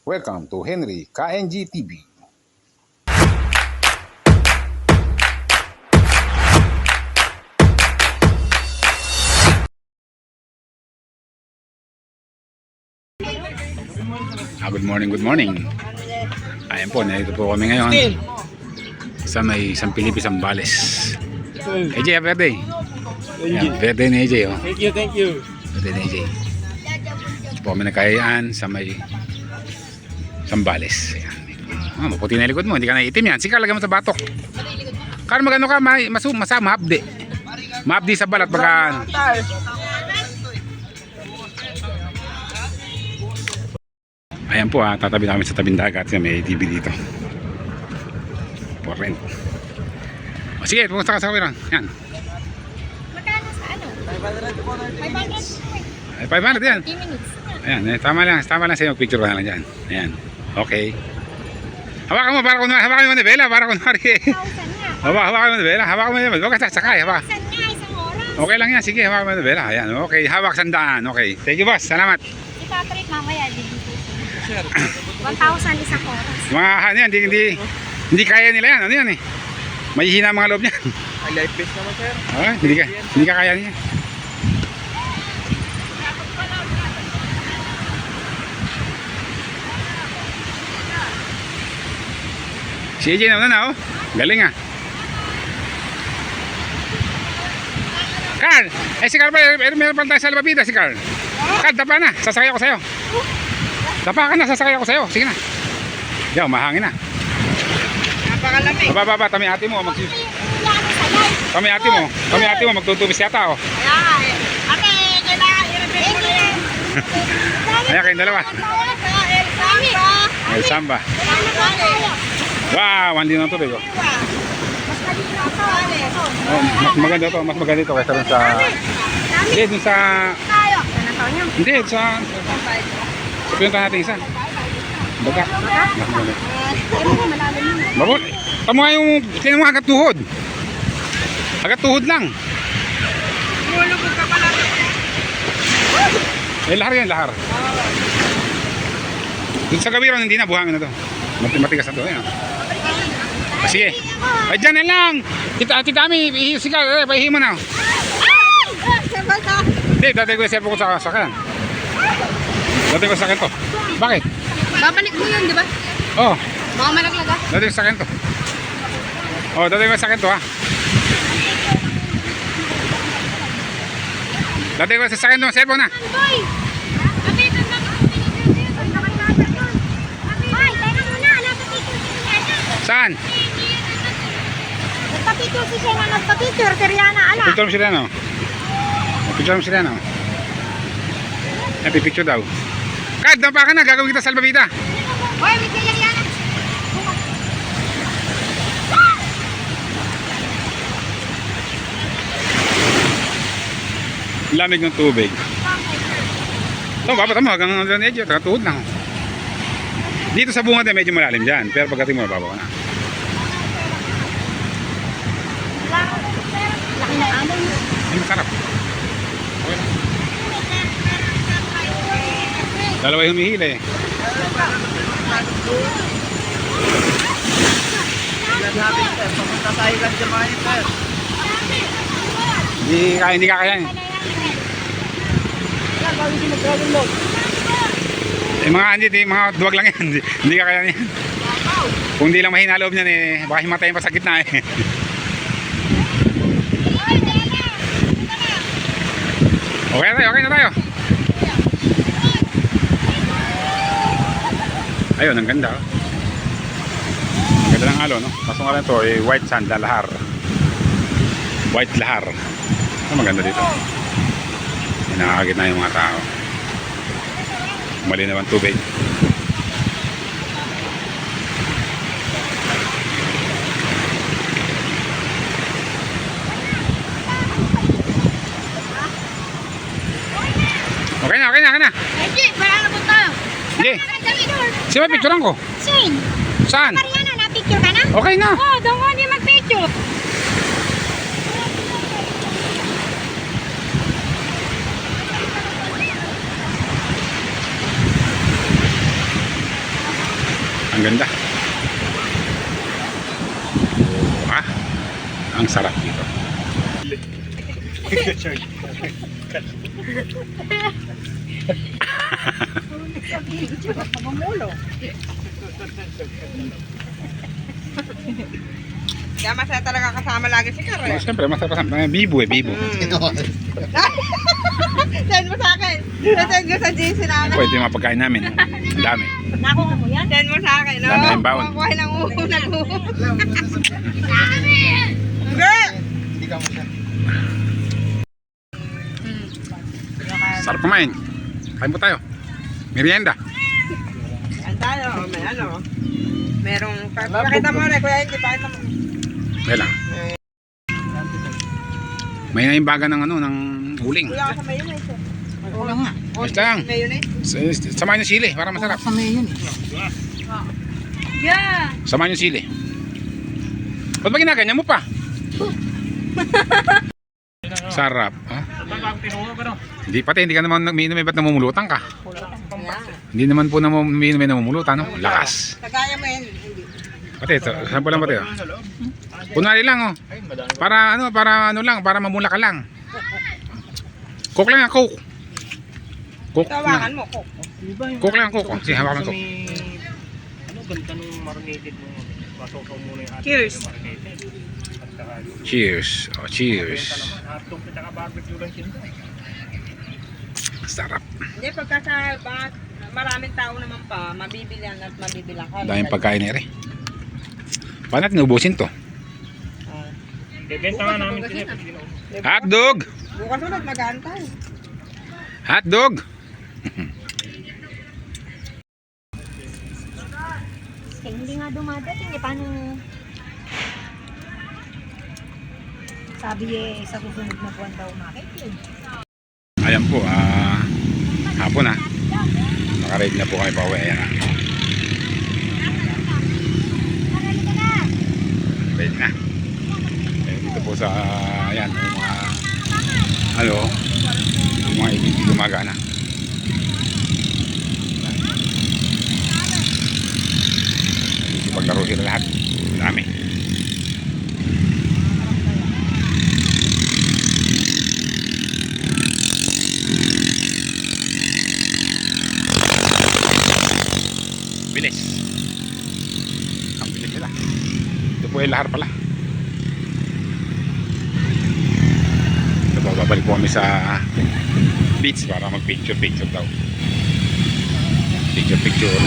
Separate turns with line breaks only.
Welcome to Henry KNG TV. Ah, good morning, good morning. Ayan po, narito po kami ngayon sa may San Felipe, Zambales. AJ, happy birthday. Ayan, birthday ni AJ, oh.
Thank you, thank you.
Birthday ni AJ. Ito po kami nagkayaan sa may Zambales. Ayan. Ah, maputi na likod mo, hindi ka na itim yan. Sige, lagyan mo sa batok. Kaya magano ka, ma masu masama, maabdi. Maabdi sa balat pagka... Ayan po ha, tatabi na kami sa tabing dagat may TV dito. For rent. O sige, pumunta ka sa kamera. Yan.
Magkano sa ano? 500
Ay, 500 yan.
30 minutes.
Ayan, eh, tama lang. Tama lang sa'yo. Picture ka na lang dyan. Ayan. Okay. Hawakan mo para kunwari. Hawakan mo na bela para kunwari.
1,000 nga.
Hawakan, mo na bela. Hawakan mo na bela. Huwag ka sasakay. Hawak.
1,000 nga isang oras.
Okay lang yan. Sige, hawakan mo na bela. Ayan. Okay. Hawak sandaan. Okay. Thank you, boss. Salamat.
Ipapalit mamaya. dito. 1,000 isang oras.
Mga ano yan. Hindi, hindi, hindi kaya nila yan. Ano yan eh. Mahihina ang mga loob niyan.
Ay, life base naman, sir.
Okay. Hindi ka, hindi ka kaya niya. Si AJ naman na oh. Galing ah. Carl! Eh si Carl pa, eh, meron pa tayo sa Albabida si Carl. Carl, tapa na. Sasakay ako sa'yo. Tapa ka na, sasakay ako sa'yo. Sige na. Yaw, mahangin na.
Napakalamig.
Baba, baba, tami ate mo. Mag kami ate mo. Kami ate mo, magtutubis yata oh.
Ay, ate, kailangan i-repeat mo na yan.
Ayan kayong dalawa. El Samba. Wow, hindi na tubig oh. oh. Mas maganda to, mas maganda to kaysa sa... Hindi, dun sa... Hindi, sa... Pinunta natin isa. Baga. Babot. Tama nga yung... Tingnan mo agad tuhod. Agad tuhod lang.
Mulubog ka pala.
Eh, lahar yan, lahar. Dun sa gawiran, hindi na, buhangin na to. Mat- Matigas na to, eh. Ah, sige. Ay, dyan na lang. Tita, tita Ami, ihi, sige, eh, paihi mo na. Hindi, dati ko yung ko sa sakyan. Dati ko sa sakyan to. Bakit?
Babalik mo yun, di ba?
Oh,
Mga malaglag ah.
dati ko sa sakyan to. Oh, dati ko sa sakyan to, ha. Dati ko sa sakyan to, cellphone na.
Boy! Kapitan na Hoy, teka muna. Nagpapicture si Rihanna.
Saan?
Nagpapicture si Shena. Nagpapicture si Rihanna. Ala.
Picture mo sila, no? Picture mo sila, no? Happy picture daw. Kad, dapa ka na. Gagawin kita salbabida.
Hoy, may kaya Rihanna.
Lamig ng tubig. Ito, babata mo hanggang hanggang edyo. Takatuhod lang. Dito sa bunga din, medyo malalim dyan. Pero pagdating mo, babaw na. Ay, masarap. Okay lang. Dalawa yung humihila eh. Hindi kaya, hindi kakaya eh. Eh, mga hindi, di, mga duwag lang yan. Hindi, hindi kakaya yan. Kung hindi lang mahina loob niyan eh, baka himatayin pa sa gitna eh. Okay na tayo, okay na tayo. Ayun, ang ganda. oh. Ang ganda ng alo, no? Kaso nga lang to, eh, white sand na lahar. White lahar. Ano maganda dito? Nakakagit na yung mga tao. Malinaw ang tubig. Okay na, okay na, okay na.
Hindi, wala na po tayo.
Sige. Sige, picturean ko.
Shane,
Saan?
Mariana, na-picture ka na?
Okay na.
Oo, oh, doon ko hindi mag-picture.
Ang ganda. Ah, ang sarap dito.
Kaya masaya talaga kasama lagi si Karo.
Oh, Siyempre, masarap sa eh, bibo eh, bibo.
Send mo sa akin. Send ko sa GC namin.
Pwede yung mga pagkain namin. Ang dami.
Nakuha mo yan?
Send mo sa akin. No?
Dami tayong baon.
Kukuha ng unang Hindi!
Sarap kumain. Kain po tayo. Merienda.
Ang tayo, may ano. Merong, pakita mo rin, kuya, hindi pakita mo.
Kaya lang. May naimbaga ng ano, ng uling.
Kuya, ka sa mayonnaise. eh.
Wala nga.
Ayos lang.
Mayonnaise?
Yung sili para masarap.
Sa may yun eh.
Yeah.
Samahan yung sili. Ba't ba ginaganyan mo pa? Sarap. Ha? Hindi pati, hindi ka naman umiinom eh, ba't namumulutan ka? Hindi naman po naman umiinom eh, namumulutan, no? Lakas.
Kagaya mo yun. Hindi.
Pati, ito, sample lang pati, oh. Kunwari lang, oh. Para ano, para ano lang, para mamula ka lang. Coke lang, ah, Coke. Coke
Tawakan mo, Kok.
Coke lang, Coke. Sige, hawakan ko.
Ano ganda nung marinated mo? Pasosaw muna yung ating
Cheers.
Cheers. Oh, cheers
at saka barbecue lang siya.
Sarap.
Hindi, pagka sa bakit maraming tao naman pa, mabibilihan at mabibilang ka.
Daming pagkain eh. Paano natin ubusin to?
Ah.
Bebenta nga namin sila.
Hotdog!
Bukas ulit, mag-aantay.
Hotdog!
Eh, hindi nga dumadating eh. Paano? Sabi eh, sa susunod na buwan daw umakit yun.
Ayan po, ah, hapon na. Nakaready na po kami pa uwi. Ayan. Ready na. Eh, dito po sa, ayan, mga, ano, mga ibig gumagana. Paglaro sila lahat. Dami. Bilis. Ang bilis nila. Ito po ay lahar pala. Ito po, babalik po kami sa beach para mag picture picture daw. Picture picture.